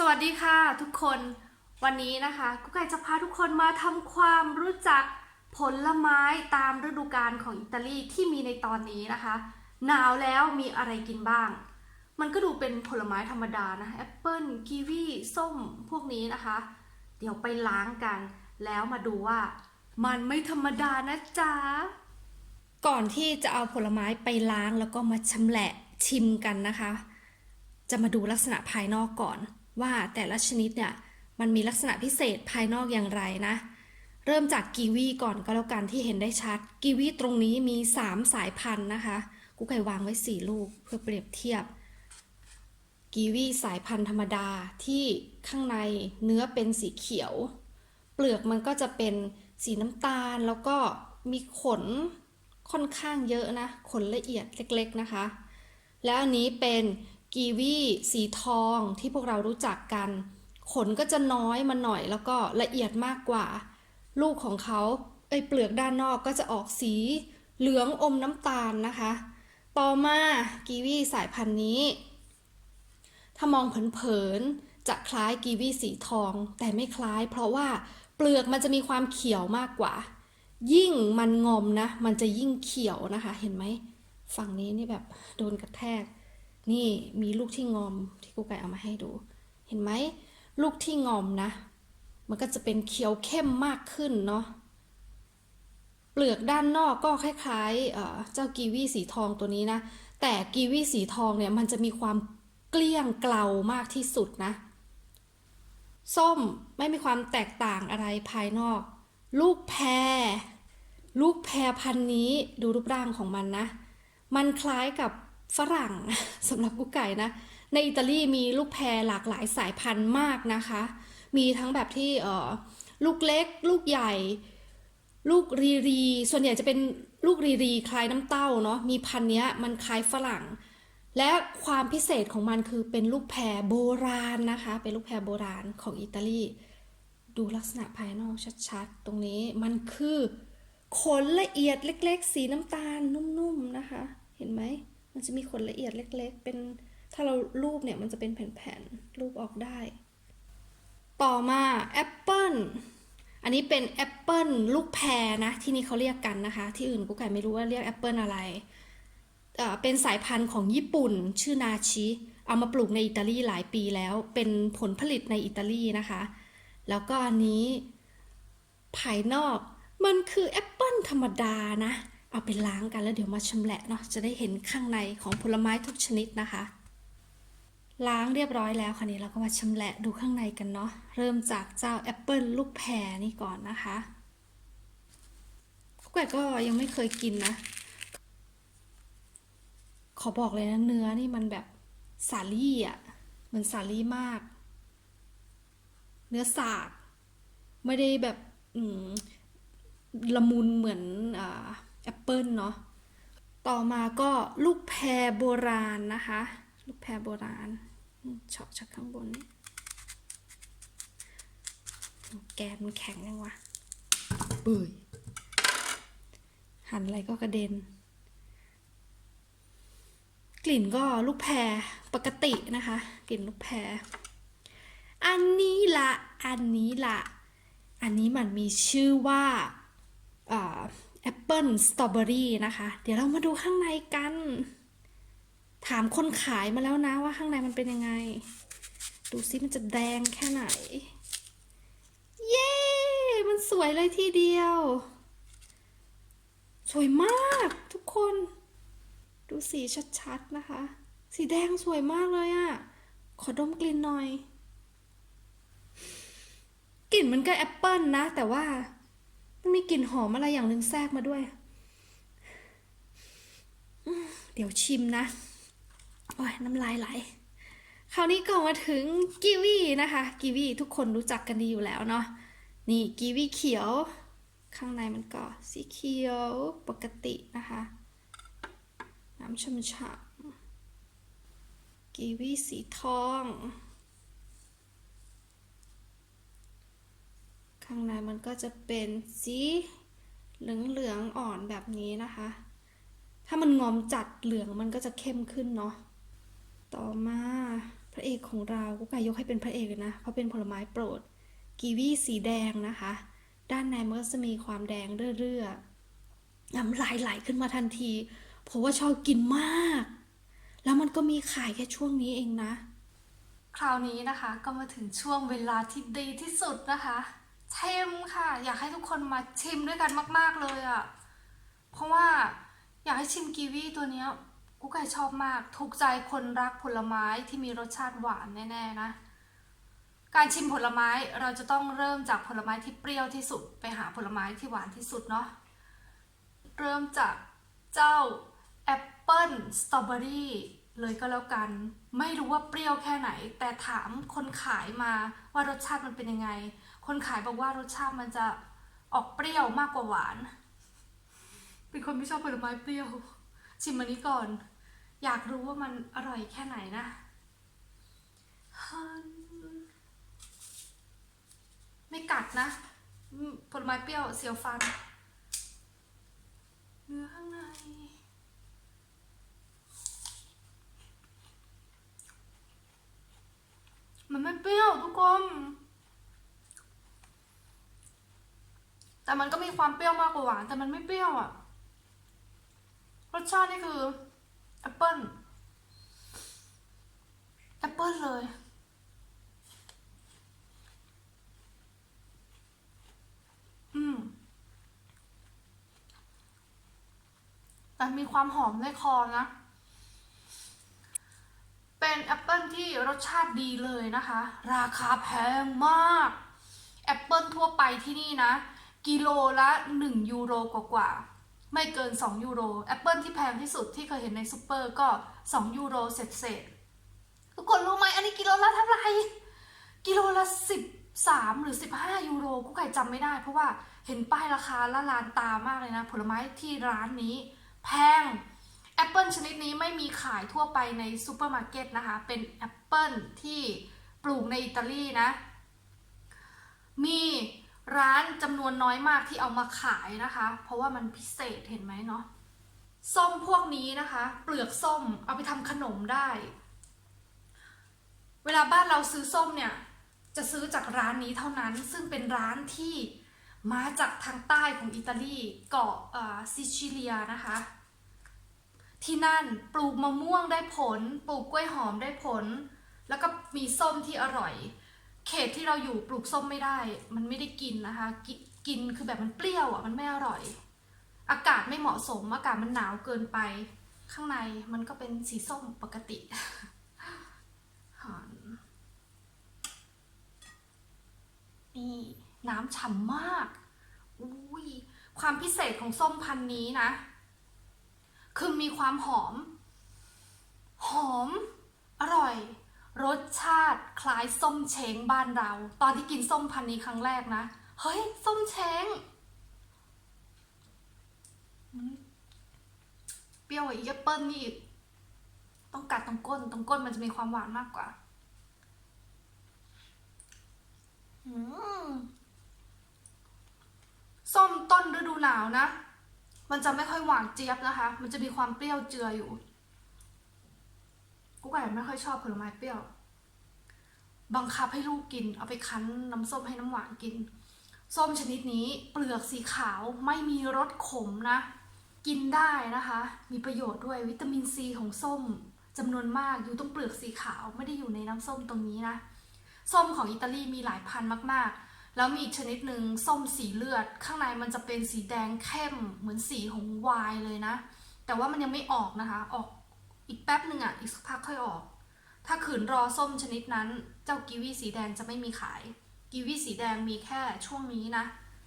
สวัสดีค่ะทุกคนวันนี้นะคะกุ๊กไก่จะพาทุกคนมาทำความรู้จักผลไม้ตามฤดูกาลของอิตาลีที่มีในตอนนี้นะคะ หนาวแล้วมีอะไรกินบ้าง มันก็ดูเป็นผลไม้ธรรมดานะแอปเปิลกีวีส้มพวกนี้นะคะ เดี๋ยวไปล้างกัน แล้วมาดูว่า มันไม่ธรรมดานะจ๊ะ ก่อนที่จะเอาผลไม้ไปล้างแล้วก็มาชำแหละชิมกันนะคะ จะมาดูลักษณะภายนอกก่อน ว่าแต่ละชนิดเนี่ยมันมีลักษณะพิเศษภายนอกอย่างไรนะ เริ่มจากกีวีก่อนก็แล้วกันที่เห็นได้ชัด กีวีตรงนี้มี 3 สายพันธุ์นะคะ กูไก่วางไว้ 4 ลูกเพื่อเปรียบเทียบ กีวีสายพันธุ์ธรรมดาที่ข้างในเนื้อเป็นสีเขียว เปลือกมันก็จะเป็นสีน้ำตาลแล้วก็มีขนค่อนข้างเยอะนะ ขนละเอียดเล็กๆนะคะ แล้วอันนี้เป็น กีวีสีทองที่พวกเรารู้จักกัน ขนก็จะน้อยมาหน่อยแล้วก็ละเอียดมากกว่า ลูกของเขาไอเปลือกด้านนอกก็จะออกสี เหลืองอมน้ำตาลนะคะ ต่อมากีวีสายพันธุ์นี้ ถ้ามองเผินๆจะคล้ายกีวีสีทอง แต่ไม่คล้าย เพราะว่าเปลือกมันจะมีความเขียวมากกว่า ยิ่งมันงอมนะ มันจะยิ่งเขียวนะคะ เห็นไหมฝั่งนี้นี่แบบโดนกระแทก นี่มีลูกที่งอมที่กูไก่เอามาให้ดู เห็นไหมลูกที่งอมนะ มันก็จะเป็นเขียวเข้มมากขึ้นเนาะเปลือกด้านนอกก็คล้ายๆเจ้ากีวีสีทองตัวนี้นะ แต่กีวีสีทองเนี่ยมันจะมีความเกลี้ยงเกลามากที่สุดนะ ส้มไม่มีความแตกต่างอะไรภายนอก ลูกแพร ลูกแพรพันนี้ดูรูปร่างของมันนะ มันคล้ายกับ ฝรั่งสำหรับกุ๊กไก่นะ ในอิตาลีมีลูกแพรหลากหลายสายพันธุ์มากนะคะ มีทั้งแบบที่เออลูกเล็ก ลูกใหญ่ ลูกรีรี ส่วนใหญ่จะเป็นลูกรีรีคล้ายน้ำเต้าเนาะมีพันธุ์เนี้ยมันคล้ายฝรั่ง และความพิเศษของมันคือเป็นลูกแพรโบราณนะคะ เป็นลูกแพรโบราณของอิตาลี ดูลักษณะภายนอกชัดๆ ตรงนี้มันคือขนละเอียดเล็ก ๆ สีน้ำตาลนุ่มๆนะคะ เห็นไหม มันจะมีขนละเอียดเล็ก ๆ เป็นถ้าเรารูปเนี่ยมันจะเป็นแผ่นๆรูปออกได้ ต่อมาแอปเปิลอันนี้เป็นแอปเปิลลูกแพรนะ ที่นี่เขาเรียกกันนะคะ ที่อื่นกูไก่ไม่รู้ว่าเรียกแอปเปิลอะไรเอ่อเป็นสายพันธุ์ของญี่ปุ่น ชื่อนาชิ เอามาปลูกในอิตาลีหลายปีแล้ว เป็นผลผลิตในอิตาลีนะคะ แล้วก็อันนี้ภายนอกมันคือแอปเปิลธรรมดานะ เอาไปล้างกันแล้วเดี๋ยวมาชำแหละเนาะจะได้เห็นข้างในของผลไม้ทุกชนิดนะคะ ล้างเรียบร้อยแล้วคราวนี้เราก็มาชำแหละดูข้างในกันเนาะเริ่มจากเจ้าแอปเปิลลูกแพรนี่ก่อนนะคะกุ๊กไก่ก็ยังไม่เคยกินนะ ขอบอกเลยนะเนื้อนี่มันแบบสาลี่อะเหมือนสาลี่มาก เนื้อสากไม่ได้แบบอืละมุนเหมือน เปิลเนาะต่อมาก็ลูกแพรโบราณนะคะ ลูกแพรโบราณเฉาะจากข้างบนนี่แกนมันแข็งยังวะเบื่ยหันอะไรก็กระเด็น กลิ่นก็ลูกแพรปกตินะคะ กลิ่นลูกแพรอันนี้ละ อันนี้ละ อันนี้มันมีชื่อว่า แอปเปิลสตรอเบอรี่นะคะ เดี๋ยวเรามาดูข้างในกัน ถามคนขายมาแล้วนะว่าข้างในมันเป็นยังไง ดูซิมันจะแดงแค่ไหน เย้ มันสวยเลยทีเดียว สวยมากทุกคน ดูสีชัดๆนะคะ สีแดงสวยมากเลยอะ่ะ ขอดมกลิ่นหน่อย กลิ่นมันก็แอปเปิลนะ แต่ว่า มันมีกลิ่นหอมอะไรอย่างหนึ่งแทรกมาด้วย เดี๋ยวชิมนะ โอ้ยน้ำลายไหล คราวนี้ก็มาถึงกีวีนะคะ กีวีทุกคนรู้จักกันดีอยู่แล้วเนาะ นี่กีวีเขียว ข้างในมันก็สีเขียวปกตินะคะ น้ำช่ำๆกีวีสีทอง ข้างในมันก็จะเป็นสีเหลืองๆอ่อนแบบนี้นะคะ ถ้ามันงอมจัดเหลืองมันก็จะเข้มขึ้นเนาะ ต่อมาพระเอกของเรากุ๊กไก่ยกให้เป็นพระเอกเลยนะ เพราะเป็นผลไม้โปรด กีวีสีแดงนะคะ ด้านในมันก็จะมีความแดงเรื่อๆน้ำลายไหลขึ้นมาทันทีเพราะว่าชอบกินมาก แล้วมันก็มีขายแค่ช่วงนี้เองนะ คราวนี้นะคะก็มาถึงช่วงเวลาที่ดีที่สุดนะคะ ชิมค่ะ อยากให้ทุกคนมาชิมด้วยกันมาก ๆเลยอะ่ะ เพราะว่าอยากให้ชิมกีวีตัวเนี้ยกุ๊กไก่ชอบมากถูกใจคนรักผลไม้ที่มีรสชาติหวานแน่ๆนะ การชิมผลไม้เราจะต้องเริ่มจากผลไม้ที่เปรี้ยวที่สุด ไปหาผลไม้ที่หวานที่สุดเนาะเริ่มจากเจ้าแอปเปิ้ลสตรอเบอรี่เลยก็แล้วกัน ไม่รู้ว่าเปรี้ยวแค่ไหน แต่ถามคนขายมาว่ารสชาติมันเป็นยังไง คนขายบอกว่ารสชาติมันจะออกเปรี้ยวมากกว่าหวาน เป็นคนไม่ชอบผลไม้เปรี้ยว ชิมอันนี้ก่อน อยากรู้ว่ามันอร่อยแค่ไหนนะไม่กัดนะผลไม้เปรี้ยวเสียวฟัน เนื้อข้างในมันไม่เปรี้ยวทุกคน แต่มันก็มีความเปรี้ยวมากกว่าหวาน แต่มันไม่เปรี้ยวอะรสชาตินี่คือแอปเปิ้ลแอปเปิ้ลเลย อืม แต่มีความหอมในคอนะ เป็นแอปเปิลที่รสชาติดีเลยนะคะ ราคาแพงมาก แอปเปิลทั่วไปที่นี่นะ กิโลละ1ยูโรกว่าๆไม่เกิน 2 ยูโรแอปเปิลที่แพงที่สุดที่เคยเห็นในซูเปอร์ก็ 2 ยูโรเศษๆทุกคนรู้ไหมอันนี้กิโลละเท่าไหร่กิโลละ 13 หรือ 15 ยูโรกูไก่จำไม่ได้ เพราะว่าเห็นป้ายราคาละลานตามากเลยนะ ผลไม้ที่ร้านนี้ แพงแอปเปิลชนิดนี้ไม่มีขายทั่วไปในซูเปอร์มาร์เก็ตนะคะ เป็นแอปเปิลที่ปลูกในอิตาลีนะ มี ร้านจำนวนน้อยมากที่เอามาขายนะคะ เพราะว่ามันพิเศษเห็นไหมเนาะส้มพวกนี้นะคะ เปลือกส้มเอาไปทำขนมได้ เวลาบ้านเราซื้อส้มเนี่ย จะซื้อจากร้านนี้เท่านั้น ซึ่งเป็นร้านที่มาจากทางใต้ของอิตาลีเกาะซิชิเลียนะคะ ที่นั่นปลูกมะม่วงได้ผล ปลูกกล้วยหอมได้ผล แล้วก็มีส้มที่อร่อย เขตที่เราอยู่ปลูกส้มไม่ได้ มันไม่ได้กินนะคะกกินคือแบบมันเปรี้ยวอะมันไม่อร่อย อากาศไม่เหมาะสม อากาศมันหนาวเกินไป ข้างในมันก็เป็นสีส้มปกติหันนี่น้ำฉ่ำมากอุ้ยความพิเศษของส้มพันนี้นะ คือมีความหอม หอม อร่อย รสชาติคล้ายส้มเช้งบ้านเรา ตอนที่กินส้มพันนี้ครั้งแรกนะ เฮ้ย ส้มเช้งเปรี้ยวอีกแอปเปิ้ลนี่ต้องกัดตรงก้น ตรงก้นมันจะมีความหวานมากกว่าส้มต้นฤดูหนาวนะ มันจะไม่ค่อยหวานเจี๊ยบนะคะ มันจะมีความเปรี้ยวเจืออยู่ กูไก่ไม่ค่อยชอบผลไม้เปรี้ยว บังคับให้ลูกกิน เอาไปคั้นน้ำส้มให้น้ำหวานกิน ส้มชนิดนี้เปลือกสีขาวไม่มีรสขมนะ กินได้นะคะ มีประโยชน์ด้วยวิตามินซีของส้มจำนวนมากอยู่ตรงเปลือกสีขาวไม่ได้อยู่ในน้ำส้มตรงนี้นะ ส้มของอิตาลีมีหลายพันธุ์มากๆ แล้วมีอีกชนิดหนึ่งส้มสีเลือด ข้างในมันจะเป็นสีแดงเข้มเหมือนสีของไวน์เลยนะ แต่ว่ามันยังไม่ออกนะคะ ออก อีกแป๊บหนึ่งอะ อีกสักพักค่อยออก ถ้าขืนรอส้มชนิดนั้น เจ้ากีวีสีแดงจะไม่มีขาย กีวีสีแดงมีแค่ช่วงนี้นะ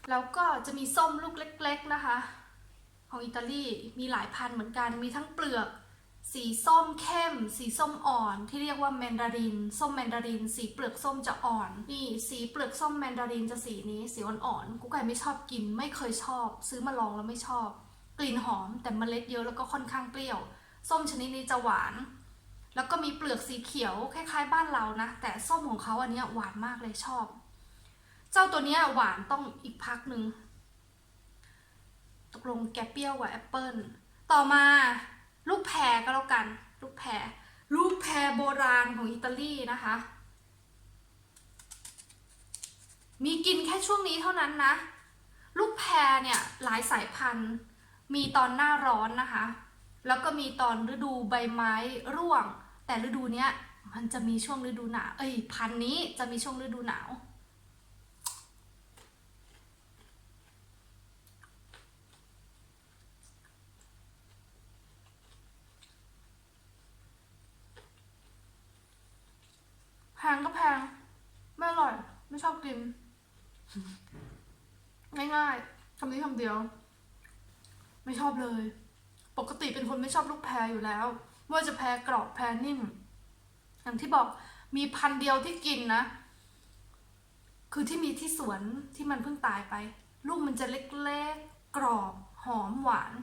แล้วก็จะมีส้มลูกเล็ก ๆนะคะ ของอิตาลีมีหลายพันเหมือนกัน มีทั้งเปลือก สีส้มเข้ม สีส้มอ่อน ที่เรียกว่าแมนดาริน ส้มแมนดาริน สีเปลือกส้มจะอ่อน นี่สีเปลือกส้มแมนดารินจะสีนี้ สีอ่อนๆ กูไก่ไม่ชอบกิน ไม่เคยชอบ ซื้อมาลองแล้วไม่ชอบ กลิ่นหอมแต่เมล็ดเยอะแล้วก็ค่อนข้างเปรี้ยว ส้มชนิดนี้จะหวาน แล้วก็มีเปลือกสีเขียวคล้ายๆ บ้านเรานะ แต่ส้มของเขาอันนี้หวานมากเลยชอบ เจ้าตัวนี้หวานต้องอีกพักหนึ่งตกลงแกเปรี้ยวกว่าแอปเปิลต่อมาลูกแพรก็แล้วกัน ลูกแพรลูกแพรโบราณของอิตาลีนะคะ มีกินแค่ช่วงนี้เท่านั้นนะ ลูกแพรเนี่ยหลายสายพันธุ์ มีตอนหน้าร้อนนะคะ แล้วก็มีตอนฤดูใบไม้ร่วง แต่ฤดูเนี้ยมันจะมีช่วงฤดูหนาวเอ้ยพันนี้จะมีช่วงฤดูหนาวแพงก็แพง ไม่อร่อย ไม่ชอบกิน ง่ายๆคำนี้คำเดียว ไม่ชอบเลย ปกติเป็นคนไม่ชอบลูกแพรอยู่แล้วไม่ว่าจะแพรกรอบแพรนิ่ม อย่างที่บอกมีพันเดียวที่กินนะ คือที่มีที่สวนที่มันเพิ่งตายไป ลูกมันจะเล็กๆ กรอบ หอมหวาน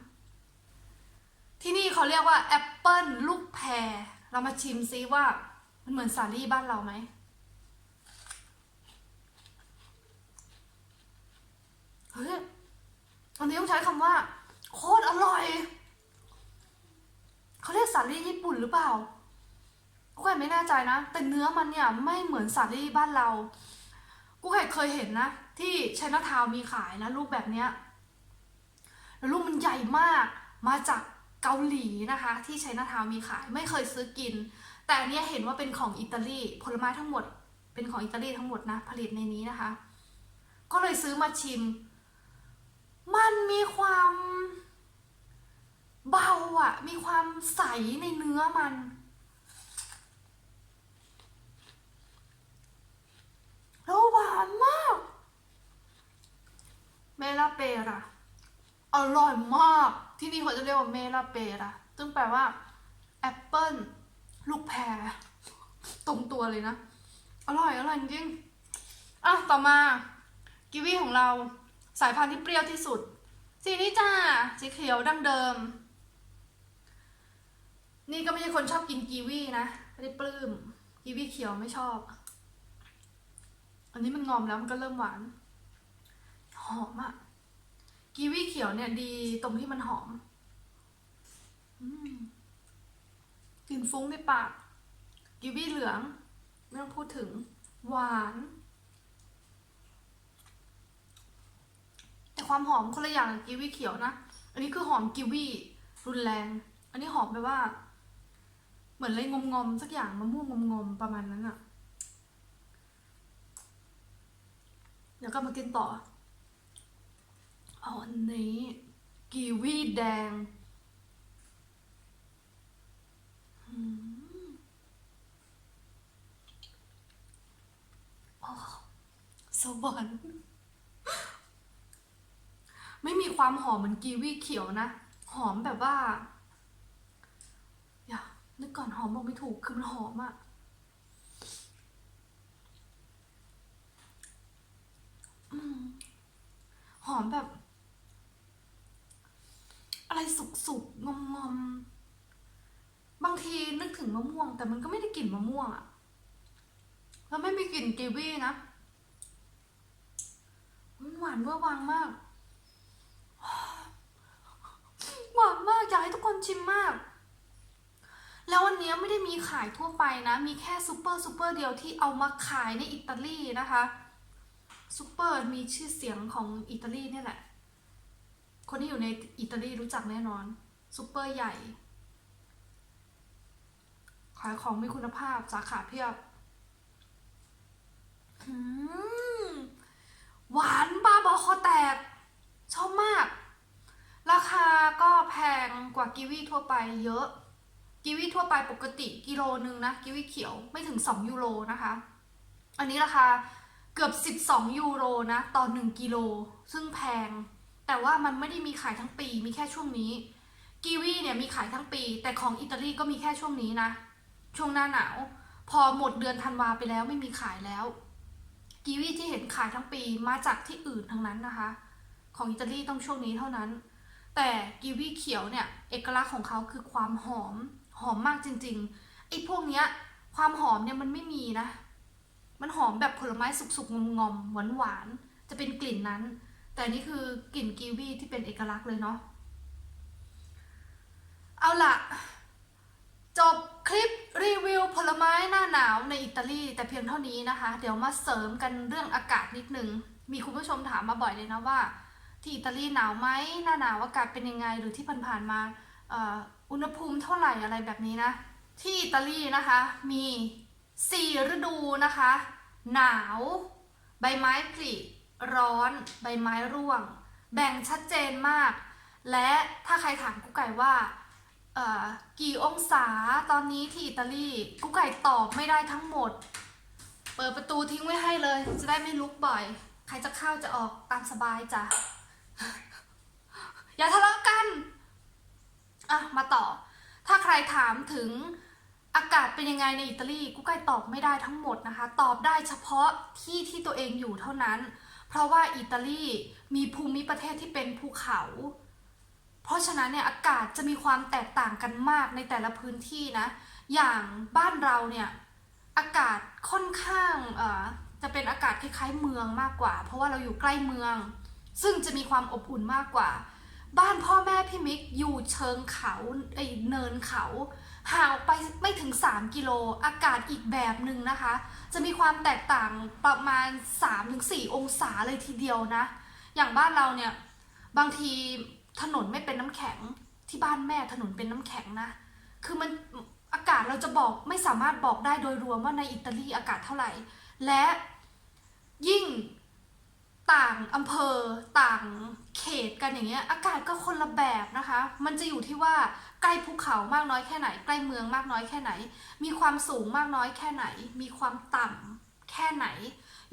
ที่นี่เขาเรียกว่าแอปเปิลลูกแพร เรามาชิมซิว่า มันเหมือนสาลี่บ้านเราไหมเฮ้ยอันนี้ต้องใช้คำว่า โคตรอร่อย เขาเรียกสาลี่ญี่ปุ่นหรือเปล่ากูไก่ไม่แน่ใจนะ แต่เนื้อมันเนี่ยไม่เหมือนสาลี่บ้านเรา กูไก่เคยเห็นนะ ที่ชัยนาทาวมีขายนะลูกแบบเนี้ยแล้วลูกมันใหญ่มากมาจากเกาหลีนะคะ ที่ชัยนาทาวมีขายไม่เคยซื้อกิน แต่อันเนี้ยเห็นว่าเป็นของอิตาลีผลไม้ทั้งหมด เป็นของอิตาลีทั้งหมดนะ ผลิตในนี้นะคะ ก็เลยซื้อมาชิม มันมีความ เบาอะมีความใสในเนื้อมัน แล้วหวานมาก เมลาเปราอร่อยมาก ที่นี่เขาจะเรียกว่าเมลาเปราซึ่งแปลว่าแอปเปิ้ลลูกแพรตรงตัวเลยนะ อร่อยอร่อยจริงอะต่อมากิวีของเราสายพันธุ์ที่เปรี้ยวที่สุด สีนี้จ้าสีเขียวดั้งเดิม นี่ก็ไม่ใช่คนชอบกินกีวีนะไม่ได้ปลื้มกีวีเขียวไม่ชอบ อันนี้มันงอมแล้วมันก็เริ่มหวาน หอมอะกีวีเขียวเนี่ยดีตรงที่มันหอมอืมกลิ่นฟุ้งในปาก กีวีเหลืองไม่ต้องพูดถึง หวาน แต่ความหอมคนละอย่างกับกีวีเขียวนะ อันนี้คือหอมกีวีรุนแรง อันนี้หอมแบบว่า เหมือนอะไรงมงๆสักอย่างมะม่วงงมๆประมาณนั้นอะเดี๋ยวก็มากินต่อเอาอันนี้ กีวีแดงอืมโอ้สวรรค์ไม่มีความหอมเหมือนกีวีเขียวนะ หอมแบบว่า นึกก่อนหอมบอกไม่ถูก คือมันหอมอะหอมแบบ อะไรสุกๆงอมๆ บางทีนึกถึงมะม่วง แต่มันก็ไม่ได้กลิ่นมะม่วงอะแล้วไม่มีกลิ่นกีวีนะมันหวานเวอร์วังมาก หวานมากอยากให้ทุกคนชิมมาก แล้ววันนี้ไม่ได้มีขายทั่วไปนะ มีแค่ซูเปอร์ซูเปอร์เดียวที่เอามาขายในอิตาลีนะคะซูเปอร์มีชื่อเสียงของอิตาลีเนี่ยแหละ คนที่อยู่ในอิตาลีรู้จักแน่นอนซูเปอร์ใหญ่ ขายของมีคุณภาพสาขาเพียบหวานบ้าบอคอแตก ชอบมาก ราคาก็แพงกว่ากีวีทั่วไปเยอะ กีวีทั่วไปปกติกิโลนึงนะกีวีเขียวไม่ถึง 2 ยูโรนะคะ อันนี้ราคาเกือบ 12 ยูโรนะต่อ 1 กิโล ซึ่งแพง แต่ว่ามันไม่ได้มีขายทั้งปีมีแค่ช่วงนี้กีวีเนี่ยมีขายทั้งปี แต่ของอิตาลีก็มีแค่ช่วงนี้นะ ช่วงหน้าหนาว พอหมดเดือนธันวาไปแล้วไม่มีขายแล้วกีวีที่เห็นขายทั้งปีมาจากที่อื่นทั้งนั้นนะคะ ของอิตาลีต้องช่วงนี้เท่านั้น แต่กีวีเขียวเนี่ยเอกลักษณ์ของเขาคือความหอม หอมมากจริงๆไอ้พวกเนี้ย ความหอมเนี่ยมันไม่มีนะ มันหอมแบบผลไม้สุกๆงอมๆหวานๆจะเป็นกลิ่นนั้น แต่นี่คือกลิ่นกีวีที่เป็นเอกลักษณ์เลยเนาะเอาล่ะจบคลิปรีวิวผลไม้หน้าหนาวในอิตาลีแต่เพียงเท่านี้นะคะ เดี๋ยวมาเสริมกันเรื่องอากาศนิดนึง มีคุณผู้ชมถามมาบ่อยเลยนะว่า ที่อิตาลีหนาวไหมหน้าหนาวอากาศเป็นยังไงหรือที่ผ่านๆมา อุณหภูมิเท่าไหร่อะไรแบบนี้นะ ที่อิตาลีนะคะมี4ฤดูนะคะ หนาว ใบไม้ผลิร้อน ใบไม้ร่วง แบ่งชัดเจนมาก และถ้าใครถามกุ๊กไก่ว่ากี่องศาตอนนี้ที่อิตาลีกุ๊กไก่ตอบไม่ได้ทั้งหมด เปิดประตูทิ้งไว้ให้เลย จะได้ไม่ลุกบ่อย ใครจะเข้าจะออกตามสบายจ้ะ อย่าทะเลาะกัน อะ มาต่อถ้าใครถามถึงอากาศเป็นยังไงในอิตาลีกุ๊กไก่ตอบไม่ได้ทั้งหมดนะคะ ตอบได้เฉพาะที่ที่ตัวเองอยู่เท่านั้น เพราะว่าอิตาลีมีภูมิประเทศที่เป็นภูเขา เพราะฉะนั้นเนี่ยอากาศจะมีความแตกต่างกันมากในแต่ละพื้นที่นะ อย่างบ้านเราเนี่ยอากาศค่อนข้างเอ่อจะเป็นอากาศคล้ายๆเมืองมากกว่า เพราะว่าเราอยู่ใกล้เมือง ซึ่งจะมีความอบอุ่นมากกว่า บ้านพ่อแม่พี่มิกอยู่เชิงเขาไอเนินเขาห่างออกไปไม่ถึง 3 กิโลอากาศอีกแบบหนึ่งนะคะ จะมีความแตกต่างประมาณ 3-4 องศาเลยทีเดียวนะ อย่างบ้านเราเนี่ย บางทีถนนไม่เป็นน้ำแข็งที่บ้านแม่ถนนเป็นน้ำแข็งนะ คือมันอากาศเราจะบอกไม่สามารถบอกได้โดยรวมว่าในอิตาลีอากาศเท่าไหร่ และยิ่ง ต่างอำเภอต่างเขตกันอย่างเงี้ยอากาศก็คนละแบบนะคะ มันจะอยู่ที่ว่าใกล้ภูเขามากน้อยแค่ไหน ใกล้เมืองมากน้อยแค่ไหน มีความสูงมากน้อยแค่ไหน มีความต่ำแค่ไหน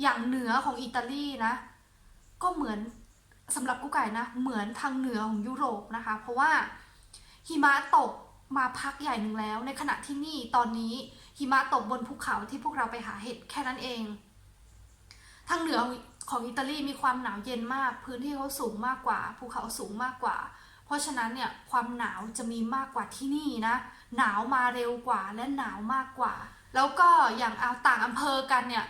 อย่างเหนือของอิตาลีนะ ก็เหมือนสำหรับกุ๊กไก่นะ เหมือนทางเหนือของยุโรปนะคะ เพราะว่าหิมะตกมาพักใหญ่หนึ่งแล้ว ในขณะที่นี่ตอนนี้หิมะตกบนภูเขาที่พวกเราไปหาเห็ดแค่นั้นเอง ทางเหนือ ของอิตาลีมีความหนาวเย็นมาก พื้นที่เขาสูงมากกว่า ภูเขาสูงมากกว่า เพราะฉะนั้นเนี่ยความหนาวจะมีมากกว่าที่นี่นะ หนาวมาเร็วกว่าและหนาวมากกว่า แล้วก็อย่างเอาต่างอำเภอกันเนี่ย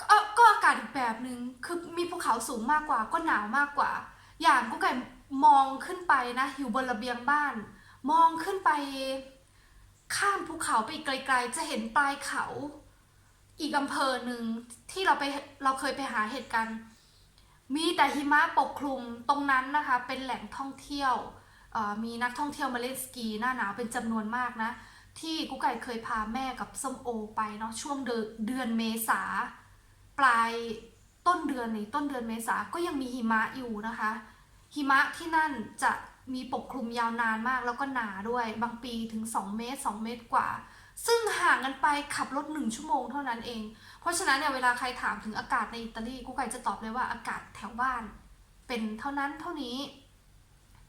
ก็ก็อากาศอีกแบบหนึ่งคือมีภูเขาสูงมากกว่า ก็หนาวมากกว่า อย่างกุ๊กไก่มองขึ้นไปนะอยู่บนระเบียงบ้าน มองขึ้นไป ข้ามภูเขาไปไกล ๆ จะเห็นปลายเขา อีกอำเภอหนึ่งที่เราไปเราเคยไปหาเห็ดกัน มีแต่หิมะปกคลุมตรงนั้นนะคะ เป็นแหล่งท่องเที่ยวมีนักท่องเที่ยวมาเล่นสกีหน้าหนาวเป็นจำนวนมากนะ ที่กุ๊กไก่เคยพาแม่กับส้มโอไปเนาะช่วงเดือนเดือนเมษาปลายต้นเดือนนี่ต้นเดือนเมษาก็ยังมีหิมะอยู่นะคะ หิมะที่นั่นจะมีปกคลุมยาวนานมากแล้วก็หนาด้วย บางปีถึง 2 เมตร 2 เมตรกว่า ซึ่งห่างกันไปขับรถ1ชั่วโมงเท่านั้นเอง เพราะฉะนั้นเนี่ยเวลาใครถามถึงอากาศในอิตาลีกูไก่จะตอบเลยว่าอากาศแถวบ้าน เป็นเท่านั้นเท่านี้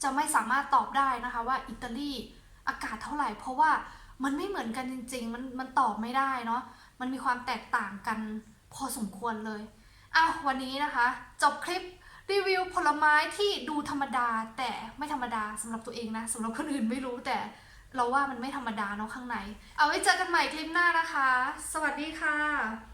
จะไม่สามารถตอบได้นะคะว่าอิตาลีอากาศเท่าไหร่ เพราะว่ามันไม่เหมือนกันจริง ๆ มันมันตอบไม่ได้เนาะ มันมีความแตกต่างกันพอสมควรเลยอะวันนี้นะคะ จบคลิปรีวิวผลไม้ที่ดูธรรมดาแต่ไม่ธรรมดาสำหรับตัวเองนะสำหรับคนอื่นไม่รู้แต่ เราว่ามันไม่ธรรมดาเนาะข้างใน เอาไว้เจอกันใหม่คลิปหน้านะคะ สวัสดีค่ะ